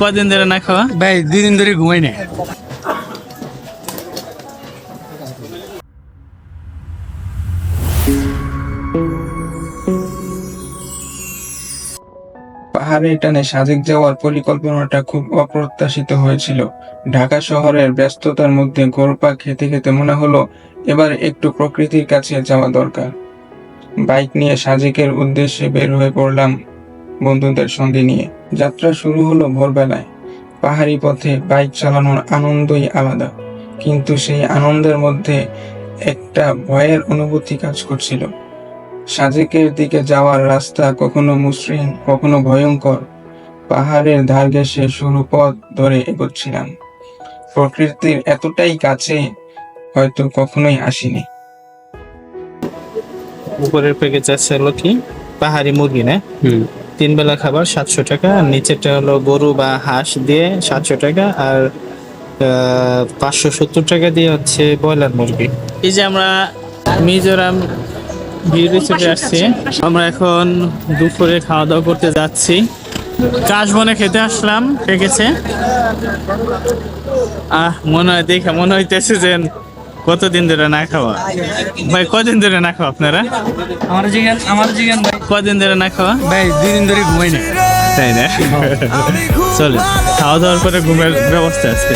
কদিন ধরে না খাওয়া? ভাই দুই দিন ধরে ঘুমাই না পাহাড়ে টানে সাজেক যাওয়ার পরিকল্পনাটা খুব অপ্রত্যাশিত হয়েছিল। ঢাকা শহরের ব্যস্ততার মধ্যে গোরপা খেতে খেতে মনে হলো এবার একটু প্রকৃতির কাছে যাওয়া দরকার। বাইক নিয়ে সাজেকের উদ্দেশ্যে বের হয়ে পড়লাম। বন্ধুদের সঙ্গে নিয়ে যাত্রা শুরু হলো ভোরবেলায়। পাহাড়ি পথে বাইক চালানোর আনন্দই আলাদা কিন্তু সেই আনন্দের মধ্যে একটা ভয়ের অনুভূতি কাজ করছিল। সাজেকের দিকে যাওয়ার রাস্তা কখনো মসৃণ কখনো ভয়ঙ্কর। পাহাড়ের ধার ঘেঁষে সরু পথ ধরে এগোচ্ছিলাম। প্রকৃতির এতটাই কাছে হয়তো কখনোই আসিনি। উপরের প্যাকেজ আছে হলো কি? পাহাড়ি মুরগি না? তিন বেলা খাবার সাতশো টাকা আর নিচেরটা হলো গরু বা হাঁস দিয়ে সাতশো টাকা আর পাঁচশো সত্তর টাকা দিয়ে হচ্ছে ব্রয়লার মুরগি। এই যে আমরা মিজোরাম ভিউ রিসোর্টে আসছি আমরা এখন দুপুরে খাওয়া দাওয়া করতে যাচ্ছি। কাশবনে খেতে আসলাম পেকেছে আহ মনে হয় দেখে মনে হইতেছে যে কতদিন ধরে না খাওয়া? ভাই কদিন ধরে না খাওয়া আপনারা? আমার জিগান আমার জিগান ভাই কদিন ধরে না খাওয়া? ভাই দুই দিন ধরে ঘুমাই না। তাই না? চলো খাওয়া দাওয়ার পরে ঘুমের ব্যবস্থা আছে।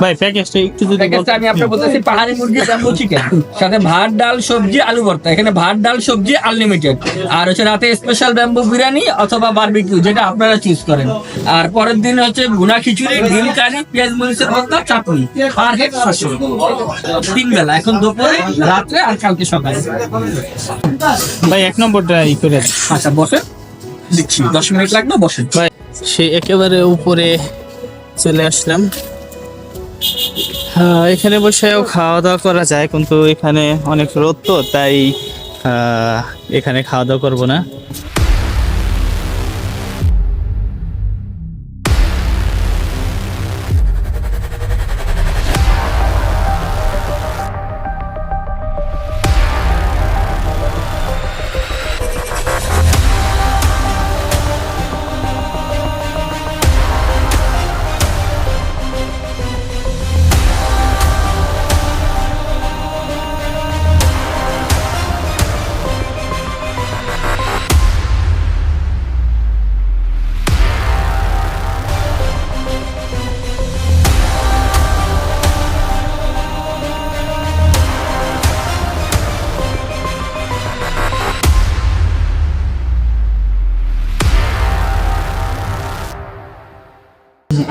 ভাই প্যাকেজটা একটু যদি আমি আপনাকে বলতেছি পাহাড়ি মুরগি চিকেন সাথে ভাত ডাল সবজি আলু ভর্তা। এখানে ভাত ডাল সবজি আনলিমিটেড আর হচ্ছে রাতে স্পেশাল ব্যাম্বু বিরিয়ানি অথবা বারবিকিউ যেটা আপনারা চুজ করেন। আর পরের দিন হচ্ছে ভুনা খিচুড়ি ডিম কারি পেঁয়াজ মরিচের ভর্তা চাটনি। পার হেড তিন বেলা এখন দুপুরে রাত্রে আর কালকে সকালে। ভাই এক নম্বরটা ই করে দেন। আচ্ছা বসে দেখছি দশ মিনিট লাগবে বসে ভাই সে একেবারে উপরে চলে আসলাম। হ্যাঁ, এখানে বসেও খাওয়া দাওয়া করা যায় কিন্তু এখানে অনেক রোদ তো তাই আহ, এখানে খাওয়া দাওয়া করব না।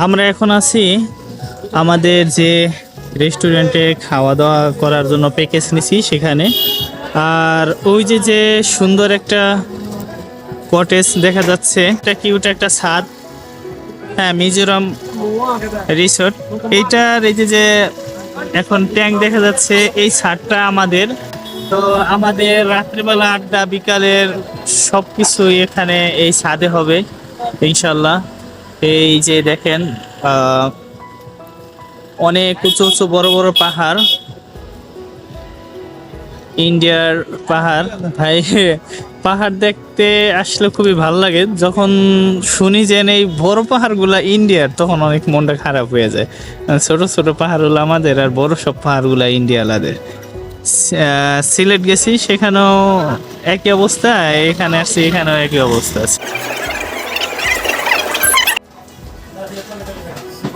আমরা এখন আছি আমাদের যে রেস্টুরেন্টে খাওয়া দাওয়া করার জন্য প্যাকেজ নিছি সেখানে। আর ওই যে যে সুন্দর একটা কটেজ দেখা যাচ্ছে এটা কিউট একটা ছাদ। হ্যাঁ মিজোরাম রিসোর্ট এইটার এই যে যে এখন ট্যাঙ্ক দেখা যাচ্ছে, এই ছাদটা আমাদের। তো আমাদের রাত্রিবেলা আড্ডা, বিকালের সব কিছুই এখানে এই ছাদে হবে, ইনশাল্লাহ। এই যে দেখেন অনেক উঁচু উঁচু বড় বড় পাহাড়। ইন্ডিয়ার পাহাড়। ভাই, পাহাড় দেখতে আসলে খুবই ভালো লাগে। যখন শুনি যে এই বড় পাহাড়গুলা ইন্ডিয়ার, তখন অনেক মনটা খারাপ হয়ে যায়। ছোট ছোট পাহাড়গুলো আমাদের আর বড় সব পাহাড়গুলা ইন্ডিয়ালাদের সিলেট গেছি, সেখানেও একই অবস্থা, এখানে আসছি, এখানেও একই অবস্থা। আছে Gracias.